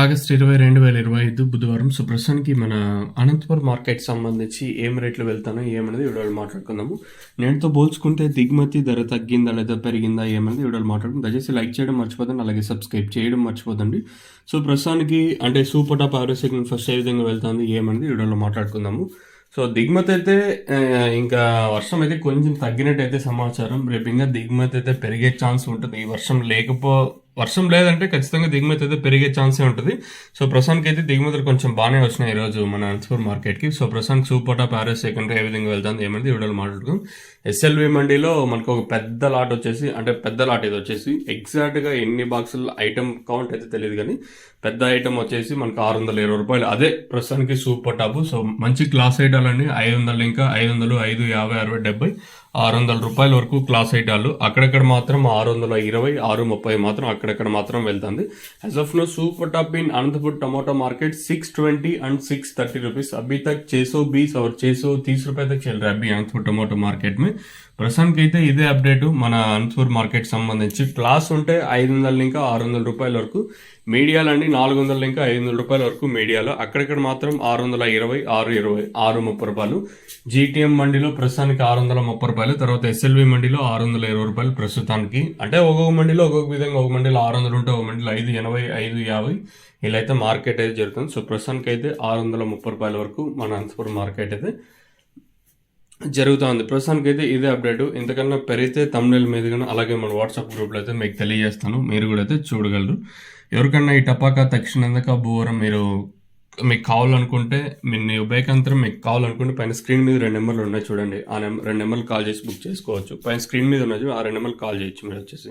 August ఇరవై రెండు వేల ఇరవై ఐదు బుధవారం సో ప్రస్తుతానికి మన అనంతపురం మార్కెట్ సంబంధించి ఏం రేట్లు వెళ్తానో ఏమనేది వీడియోలో మాట్లాడుకుందాము. నేటితో పోల్చుకుంటే దిగుమతి ధర తగ్గిందా లేదా పెరిగిందా ఏమనేది వీడియోలో మాట్లాడుకుందాం. దయచేసి లైక్ చేయడం మర్చిపోదండి అలాగే సబ్స్క్రైబ్ చేయడం మర్చిపోదండి సో ప్రస్తుతానికి అంటే super top average segment first ఏ విధంగా వెళ్తుంది ఏమనేది వీడియోలో మాట్లాడుకుందాము. సో దిగుమతి అయితే ఇంకా వర్షం అయితే కొంచెం తగ్గినట్టు అయితే సమాచారం. రేపు ఇంకా దిగుమతి అయితే పెరిగే ఛాన్స్ ఉంటుంది. ఈ వర్షం లేకపో వర్షం లేదంటే ఖచ్చితంగా దిగుమతి అయితే పెరిగే ఛాన్సే ఉంటుంది. సో ప్రస్తుతానికి అయితే దిగుమతులు కొంచెం బాగానే వచ్చినాయి ఈరోజు మన అనంతపూర్ మార్కెట్కి. సో ప్రస్తుతానికి సూపర్ టాప్ యావరేజ్ సెకండరీ ఏ విధంగా వెళ్తుంది ఏమైంది? వీడియోలో మాట్లాడుకుందాం. ఎస్ఎల్వి మండీలో మనకు ఒక పెద్ద లాట్ వచ్చేసి అంటే పెద్ద లాట్ ఇది వచ్చేసి ఎగ్జాక్ట్గా ఎన్ని బాక్సులు ఐటమ్ కౌంట్ అయితే తెలియదు కానీ పెద్ద ఐటమ్ వచ్చేసి మనకు ఆరు వందల ఇరవై రూపాయలు. అదే ప్రస్తుతానికి సూపర్ టాప్ సో మంచి క్లాస్ ఐటాలండి ఐదు వందలు ఇంకా ఐదు వందలు ఐదు యాభై అరవై డెబ్బై ఆరు వందల రూపాయల వరకు క్లాస్ ఐటాలు అక్కడక్కడ మాత్రం ఆరు వందల ఇరవై ఆరు ముప్పై మాత్రం అక్కడక్కడ మాత్రం వెళ్తుంది as of now super top in Anantapur tomato market 620 and 630 rupees अभी तक 620 और 630 रुपए तक चल रहा है अभी अनंतपुर टमाटो మార్కెట్ में ప్రస్తుతానికి అయితే ఇదే అప్డేట్ మన అనంతపూర్ మార్కెట్ సంబంధించి క్లాస్ ఉంటే ఐదు వందల ఇంకా ఆరు వందల రూపాయల వరకు మీడియాలు అండి నాలుగు వందల ఇంకా ఐదు వందల రూపాయల వరకు మీడియాలో అక్కడక్కడ మాత్రం ఆరు వందల ఇరవై ఆరు ఇరవై ఆరు ముప్పై రూపాయలు జీటీఎం మండీలో ప్రస్తుతానికి ఆరు వందల ముప్పై రూపాయలు తర్వాత ఎస్ఎల్వి మండీలో ఆరు వందల ఇరవై రూపాయలు ప్రస్తుతానికి. అంటే ఒక్కొక్క మండీలో ఒక్కొక్క విధంగా ఒక మండీలో ఆరు వందలు ఉంటే ఒక మండీలో ఐదు ఎనభై ఐదు యాభై. ఇలా అయితే మార్కెట్ అయితే జరుగుతుంది. సో ప్రస్తుతానికి అయితే ఆరు వందల ముప్పై రూపాయల వరకు మన అనంతపురం మార్కెట్ అయితే జరుగుతుంది. ప్రస్తుతానికి అయితే ఇదే అప్డేట్. ఇంతకన్నా పెరిగితే తమిళ మీద కానీ అలాగే మన వాట్సాప్ గ్రూప్లో అయితే మీకు తెలియజేస్తాను. మీరు కూడా అయితే చూడగలరు. ఎవరికన్నా ఈ టపాకా తక్షణందక భూవరం మీరు మీకు కావాలనుకుంటే మీ ఉభయకంతరం మీకు కావాలనుకుంటే పైన స్క్రీన్ మీద రెండు నెంబర్లు ఉన్నాయి చూడండి. ఆ నెంబర్ రెండు నెంబర్లు కాల్ చేసి బుక్ చేసుకోవచ్చు. పైన స్క్రీన్ మీద ఉన్నాయి ఆ రెండు నెంబర్లు కాల్ చేయొచ్చు మీరు వచ్చేసి.